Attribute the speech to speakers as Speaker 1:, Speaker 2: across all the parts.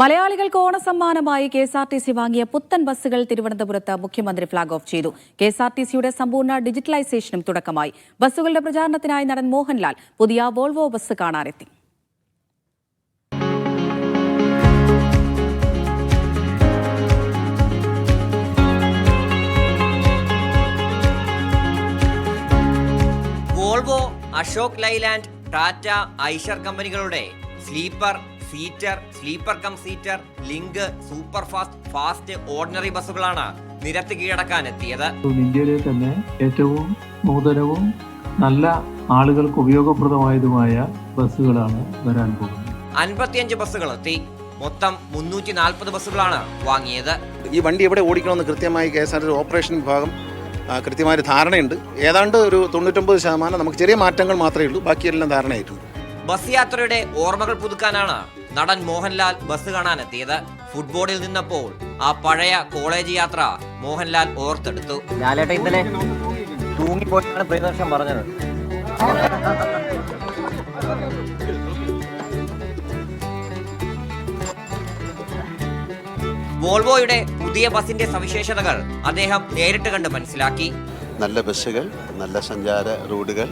Speaker 1: മലയാളികൾക്ക് ഓണസമ്മാനമായി K S R T C വാങ്ങിയ പുത്തൻ ബസ്സുകൾ തിരുവനന്തപുരത്ത് മുഖ്യമന്ത്രി ഫ്ളാഗ് ഓഫ് ചെയ്തു. കെ എസ് ആർ ടി സിയുടെ സമ്പൂർണ ഡിജിറ്റലൈസേഷനും തുടക്കമായി. ബസ്സുകളുടെ പ്രചാരണത്തിനായി നടൻ മോഹൻലാൽ പുതിയ വോൾവോ ബസ് കാണാനെത്തി.
Speaker 2: വോൾവോ അശോക് ലൈലാൻഡ് ടാറ്റ ഐഷർ കമ്പനികളുടെ sleeper seater sleeper cum seater link super fast fast ordinary ബസ്സുകളാണ് നിരത്ത് കീഴടക്കാൻ എത്തിയത്
Speaker 3: ഇന്ത്യയിലെ തന്നെ ഏറ്റവും നൂതനവും നല്ല ആളുകൾക്ക് ഉപയോഗപ്രദമായതുമായ ബസ്സുകളാണ് വരാൻ പോകുന്നത്.
Speaker 2: അൻപത്തിയഞ്ച് ബസ്സുകൾ എത്തി. മൊത്തം മുന്നൂറ്റി നാൽപ്പത് ബസ്സുകളാണ് വാങ്ങിയത്.
Speaker 4: ഈ വണ്ടി എവിടെ ഓടിക്കണമെന്ന് കൃത്യമായി K S R T operation വിഭാഗം കൃത്യമായ കൃത്യമായൊരു ധാരണയുണ്ട്. ഏതാണ്ട് ഒരു തൊണ്ണൂറ്റൊമ്പത് ശതമാനം നമുക്ക് ചെറിയ മാറ്റങ്ങൾ മാത്രമേ ഉള്ളൂ. ബാക്കിയെല്ലാം ധാരണയായിട്ടുണ്ട്.
Speaker 2: ബസ് യാത്രയുടെ ഓർമ്മകൾ പുതുക്കാനാണ് നടൻ മോഹൻലാൽ ബസ് കാണാനെത്തിയത്. ഫുട്ബോളിൽ നിന്നപ്പോൾ ആ പഴയ കോളേജ് യാത്ര മോഹൻലാൽ ഓർത്തെടുത്തു.
Speaker 5: ലാലേട്ട ഇന്നലെ തൂങ്ങിപ്പോയിട്ടാണ് പ്രിയദർശൻ പറഞ്ഞത്.
Speaker 2: വോൾവോയുടെ പുതിയ ബസിന്റെ സവിശേഷതകൾ അദ്ദേഹം നേരിട്ട് കണ്ട് മനസ്സിലാക്കി.
Speaker 6: നല്ല ബസ്സുകൾ നല്ല സഞ്ചാര റൂട്ടുകൾ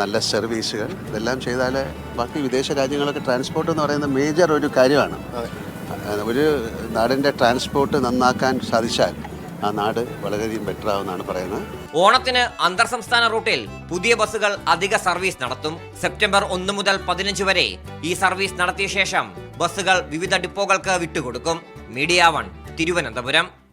Speaker 6: നല്ല സർവീസുകൾ. ഇതെല്ലാം ചെയ്താൽ ബാക്കി വിദേശ രാജ്യങ്ങളൊക്കെ ട്രാൻസ്പോർട്ട് എന്ന് പറയുന്ന മേജർ ഒരു കാര്യമാണ്. ഒരു നാടിന്റെ ട്രാൻസ്പോർട്ട് നന്നാക്കാൻ സാധിച്ചാൽ ആ നാട് വളരെയധികം ബെറ്റർ ആവുമെന്നാണ് പറയുന്നത്.
Speaker 2: ഓണത്തിന് അന്തർ സംസ്ഥാന റൂട്ടിൽ പുതിയ ബസ്സുകൾ അധിക സർവീസ് നടത്തും. സെപ്റ്റംബർ ഒന്ന് മുതൽ പതിനഞ്ച് വരെ ഈ സർവീസ് നടത്തിയ ശേഷം ബസ്സുകൾ വിവിധ ഡിപ്പോകൾക്ക് വിട്ടുകൊടുക്കും. Media one Thiruvananthapuram.